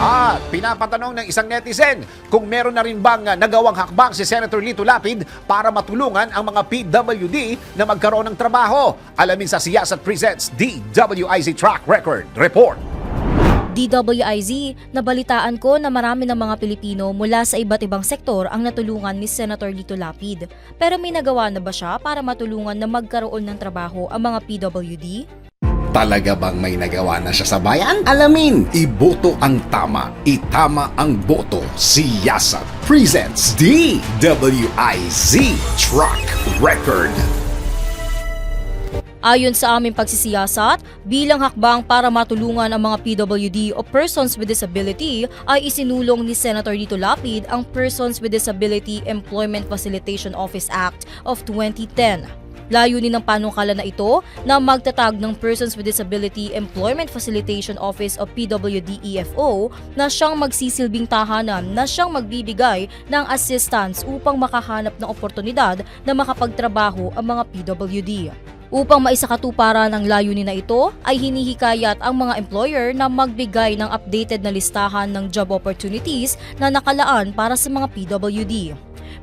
At pinapatanong ng isang netizen kung meron na rin bang nagawang hakbang si Senator Lito Lapid para matulungan ang mga PWD na magkaroon ng trabaho. Alamin sa Siyasat Presents DWIZ Track Record Report. DWIZ, nabalitaan ko na marami ng mga Pilipino mula sa iba't ibang sektor ang natulungan ni Senator Lito Lapid. Pero may nagawa na ba siya para matulungan na magkaroon ng trabaho ang mga PWD? Talaga bang may nagawa na siya sa bayan? Alamin! Iboto ang tama. Itama ang boto. Siyasat presents DWIZ Truck Record. Ayon sa aming pagsisiyasat, bilang hakbang para matulungan ang mga PWD o persons with disability ay isinulong ni Senator Lito Lapid ang Persons with Disability Employment Facilitation Office Act of 2010. Layunin ng panukala na ito na magtatag ng Persons with Disability Employment Facilitation Office o PWD-EFO na siyang magsisilbing tahanan na siyang magbibigay ng assistance upang makahanap ng oportunidad na makapagtrabaho ang mga PWD. Upang maisakatuparan ang layunin na ito, ay hinihikayat ang mga employer na magbigay ng updated na listahan ng job opportunities na nakalaan para sa mga PWD.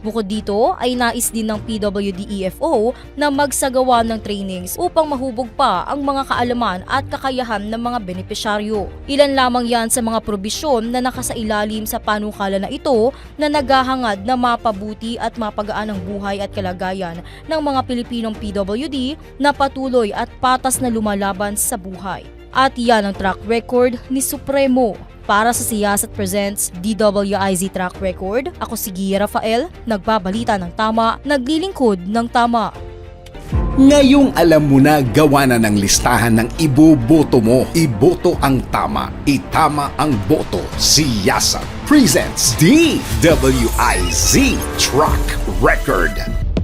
Bukod dito ay nais din ng PWD-EFO na magsagawa ng trainings upang mahubog pa ang mga kaalaman at kakayahan ng mga benepisyaryo. Ilan lamang yan sa mga probisyon na nakasailalim sa panukala na ito na naghahangad na mapabuti at mapagaan ang buhay at kalagayan ng mga Pilipinong PWD na patuloy at patas na lumalaban sa buhay. At yan ang track record ni Supremo. Para sa Siyasat Presents DWIZ Track Record, ako si Gia Rafael, nagbabalita ng tama, naglilingkod ng tama. Ngayong alam mo na gawa na ng listahan ng iboboto mo. Iboto ang tama. Itama ang boto. Siyasat presents DWIZ Truck Record.